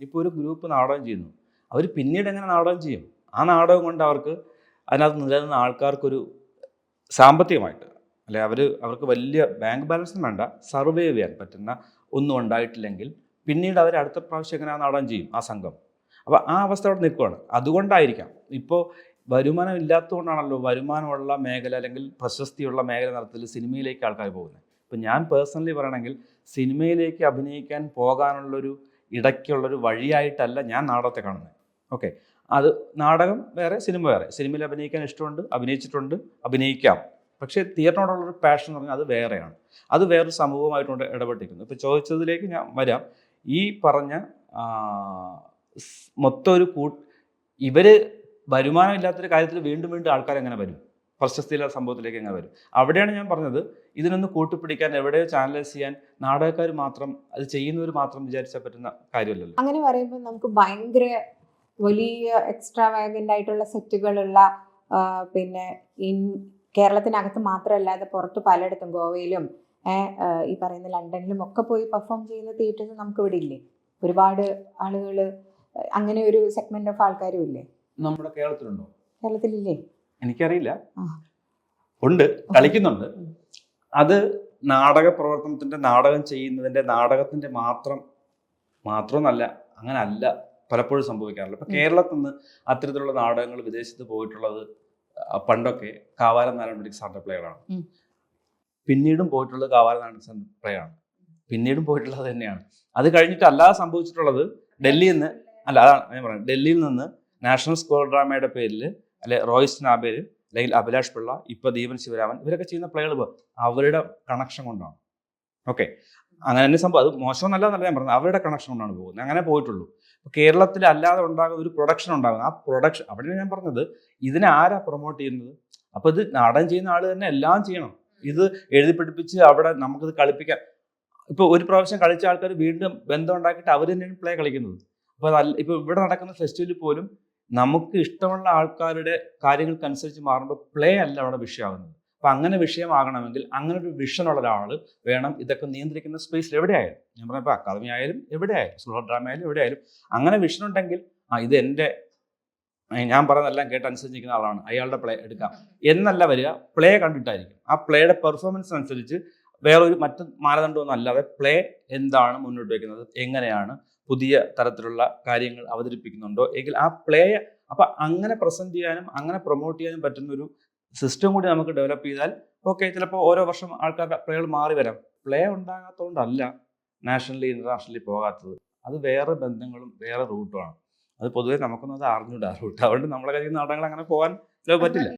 ഇപ്പോൾ ഒരു ഗ്രൂപ്പ് നാടകം ചെയ്യുന്നു. അവർ പിന്നീട് എങ്ങനെ നാടകം ചെയ്യും? ആ നാടകം കൊണ്ട് അവർക്ക് അതിനകത്ത് നിലനിന്ന ആൾക്കാർക്കൊരു സാമ്പത്തികമായിട്ട് അല്ലെ അവർ അവർക്ക് വലിയ ബാങ്ക് ബാലൻസ് വേണ്ട സർവൈവ് ചെയ്യാൻ പറ്റുന്ന ഒന്നും ഉണ്ടായിട്ടില്ലെങ്കിൽ പിന്നീട് അവർ അടുത്ത പ്രാവശ്യം എങ്ങനെ നാടകം ചെയ്യും? ആ സംഘം. അപ്പോൾ ആ അവസ്ഥ അവിടെ നിൽക്കുകയാണ് അതുകൊണ്ടായിരിക്കാം. ഇപ്പോൾ വരുമാനം ഇല്ലാത്തതുകൊണ്ടാണല്ലോ വരുമാനമുള്ള മേഖല അല്ലെങ്കിൽ പ്രശസ്തിയുള്ള മേഖല നടത്തിൽ സിനിമയിലേക്ക് ആൾക്കാർ പോകുന്നത്. ഇപ്പം ഞാൻ പേഴ്സണലി പറയണമെങ്കിൽ സിനിമയിലേക്ക് അഭിനയിക്കാൻ പോകാനുള്ളൊരു ഇടയ്ക്കുള്ളൊരു വഴിയായിട്ടല്ല ഞാൻ നാടകത്തെ കാണുന്നത് ഓക്കെ. അത് നാടകം വേറെ സിനിമ വേറെ. സിനിമയിൽ അഭിനയിക്കാൻ ഇഷ്ടമുണ്ട് അഭിനയിച്ചിട്ടുണ്ട് അഭിനയിക്കാം. പക്ഷേ തിയേറ്ററിനോടുള്ളൊരു പാഷൻ എന്ന് പറഞ്ഞാൽ അത് വേറെയാണ്. അത് വേറൊരു സമൂഹമായിട്ടുണ്ട് ഇടപെട്ടിരിക്കുന്നത് ഇപ്പോൾ ചോദിച്ചതിലേക്ക് ഞാൻ വരാം. ഈ പറഞ്ഞ മൊത്തം ഒരു കൂ ഇവർ വരുമാനമില്ലാത്തൊരു കാര്യത്തിൽ വീണ്ടും വീണ്ടും ആൾക്കാർ എങ്ങനെ വരും? പ്രശസ്തിയില്ലാത്ത സംഭവത്തിലേക്ക് എങ്ങനെ വരും. അവിടെയാണ് ഞാൻ പറഞ്ഞത് ഇതിനൊന്ന് കൂട്ടുപിടിക്കാൻ എവിടെയോ ചാനലൈസ് ചെയ്യാൻ നാടകക്കാർ മാത്രം അത് ചെയ്യുന്നവർ മാത്രം വിചാരിച്ചാൽ പറ്റുന്ന കാര്യമല്ലല്ലോ. അങ്ങനെ പറയുമ്പോൾ നമുക്ക് ഭയങ്കര വലിയ എക്സ്ട്രാ വാഗന്റ് ആയിട്ടുള്ള സെറ്റുകളുള്ള പിന്നെ ഇൻ കേരളത്തിനകത്ത് മാത്രമല്ലാതെ പുറത്ത് പലയിടത്തും ഗോവയിലും ഈ പറയുന്ന ലണ്ടനിലും ഒക്കെ പോയി പെർഫോം ചെയ്യുന്ന തിയേറ്റേഴ്സ് നമുക്ക് ഇവിടെ ഇല്ലേ? ഒരുപാട് ആളുകൾ അങ്ങനെ ഒരു സെഗ്മെന്റ് ഓഫ് ആൾക്കാരും ഇല്ലേ? നമ്മുടെ കേരളത്തിലുണ്ടോ? കേരളത്തിലില്ലേ? എനിക്കറിയില്ല. ഉണ്ട്. കളിക്കുന്നുണ്ട്. അത് നാടക പ്രവർത്തനത്തിന്റെ നാടകം ചെയ്യുന്നതിന്റെ നാടകത്തിന്റെ മാത്രം മാത്രമെന്നല്ല അങ്ങനെ അല്ല പലപ്പോഴും സംഭവിക്കാറില്ല ഇപ്പൊ കേരളത്തിൽ നിന്ന് അത്തരത്തിലുള്ള നാടകങ്ങൾ വിദേശത്ത് പോയിട്ടുള്ളത് പണ്ടൊക്കെ കാവാലം നാരായണ സാറിന്റെ പ്ലേകളാണ്. പിന്നീടും പോയിട്ടുള്ളത് കാവാലം നാരായണ സാറിന്റെ പ്ലേയാണ്. പിന്നീടും പോയിട്ടുള്ളത് തന്നെയാണ്. അത് കഴിഞ്ഞിട്ട് അല്ലാതെ സംഭവിച്ചിട്ടുള്ളത് ഡൽഹിയിൽ നിന്ന് അല്ല അതാണ് ഞാൻ പറയുന്നത് ഡൽഹിയിൽ നിന്ന് നാഷണൽ സ്കൂൾ ഡ്രാമയുടെ പേരിൽ അല്ലെ റോയ്സ് നാബേര് അല്ലെങ്കിൽ അഭിലാഷ് പിള്ള ഇപ്പൊ ദീപൻ ശിവരാമൻ ഇവരൊക്കെ ചെയ്യുന്ന പ്ലേകൾ അവരുടെ കണക്ഷൻ കൊണ്ടാണ്. ഓക്കെ അങ്ങനെ തന്നെ സംഭവം. അത് മോശം നല്ലതല്ല ഞാൻ പറഞ്ഞത്. അവരുടെ കണക്ഷൻ കൊണ്ടാണ് പോകുന്നത്. അങ്ങനെ പോയിട്ടുള്ളൂ. കേരളത്തിൽ അല്ലാതെ ഉണ്ടാകുന്ന ഒരു പ്രൊഡക്ഷൻ ഉണ്ടാകുന്നത് ആ പ്രൊഡക്ഷൻ അവിടെയാണ് ഞാൻ പറഞ്ഞത്. ഇതിനെ ആരാ പ്രൊമോട്ട് ചെയ്യുന്നത്? അപ്പോൾ ഇത് നാടൻ ചെയ്യുന്ന ആൾ തന്നെ എല്ലാം ചെയ്യണം. ഇത് എഴുതി പിടിപ്പിച്ച് അവിടെ നമുക്കിത് കളിപ്പിക്കാൻ ഇപ്പൊ ഒരു പ്രാവശ്യം കളിച്ച ആൾക്കാർ വീണ്ടും ബന്ധം ഉണ്ടാക്കിയിട്ട് അവർ തന്നെയാണ് പ്ലേ കളിക്കുന്നത്. അപ്പോൾ ഇപ്പോൾ ഇപ്പൊ ഇവിടെ നടക്കുന്ന ഫെസ്റ്റിവലിൽ പോലും നമുക്ക് ഇഷ്ടമുള്ള ആൾക്കാരുടെ കാര്യങ്ങൾക്കനുസരിച്ച് മാറുമ്പോൾ പ്ലേ അല്ല അവിടെ വിഷയമാകുന്നത്. അപ്പൊ അങ്ങനെ വിഷയമാകണമെങ്കിൽ അങ്ങനെ ഒരു ഉള്ള ഒരാൾ വേണം ഇതൊക്കെ നിയന്ത്രിക്കുന്ന സ്പേസിൽ എവിടെയായാലും. ഞാൻ പറഞ്ഞപ്പോൾ അക്കാദമി ആയാലും എവിടെയായാലും സ്കൂൾ ഡ്രാമ ആയാലും എവിടെയായാലും അങ്ങനെ വിഷൻ ഉണ്ടെങ്കിൽ ആ ഇത് എന്റെ ഞാൻ പറയുന്നതെല്ലാം കേട്ട് അനുസരിച്ചിരിക്കുന്ന ആളാണ്. അയാളുടെ പ്ലേ എടുക്കാം. എന്നല്ല വരിക പ്ലേ കണ്ടിട്ടായിരിക്കും. ആ പ്ലേയുടെ പെർഫോമൻസ് അനുസരിച്ച് വേറൊരു മറ്റ് മാനദണ്ഡമൊന്നും അല്ലാതെ പ്ലേ എന്താണ് മുന്നോട്ട് വയ്ക്കുന്നത് എങ്ങനെയാണ് പുതിയ തരത്തിലുള്ള കാര്യങ്ങൾ അവതരിപ്പിക്കുന്നുണ്ടോ? എങ്കിൽ ആ പ്ലേ അപ്പൊ അങ്ങനെ പ്രസന്റ് ചെയ്യാനും അങ്ങനെ പ്രൊമോട്ട് ചെയ്യാനും പറ്റുന്ന ഒരു സിസ്റ്റം കൂടി നമുക്ക് ഡെവലപ്പ് ചെയ്താൽ ഓക്കെ ചിലപ്പോൾ ഓരോ വർഷം ആൾക്കാരുടെ പ്ലേകൾ മാറി വരാം. പ്ലേ ഉണ്ടാകാത്തതുകൊണ്ടല്ല നാഷണലി ഇന്റർനാഷണലി പോകാത്തത്. അത് വേറെ ബന്ധങ്ങളും വേറെ റൂട്ടുമാണ് അത് പൊതുവെ നമുക്കൊന്നും അത് അറിഞ്ഞൂടാ. റൂട്ട് അതുകൊണ്ട് നമ്മളെ കഴിയുന്ന നാടകങ്ങൾ അങ്ങനെ പോകാൻ പറ്റില്ല.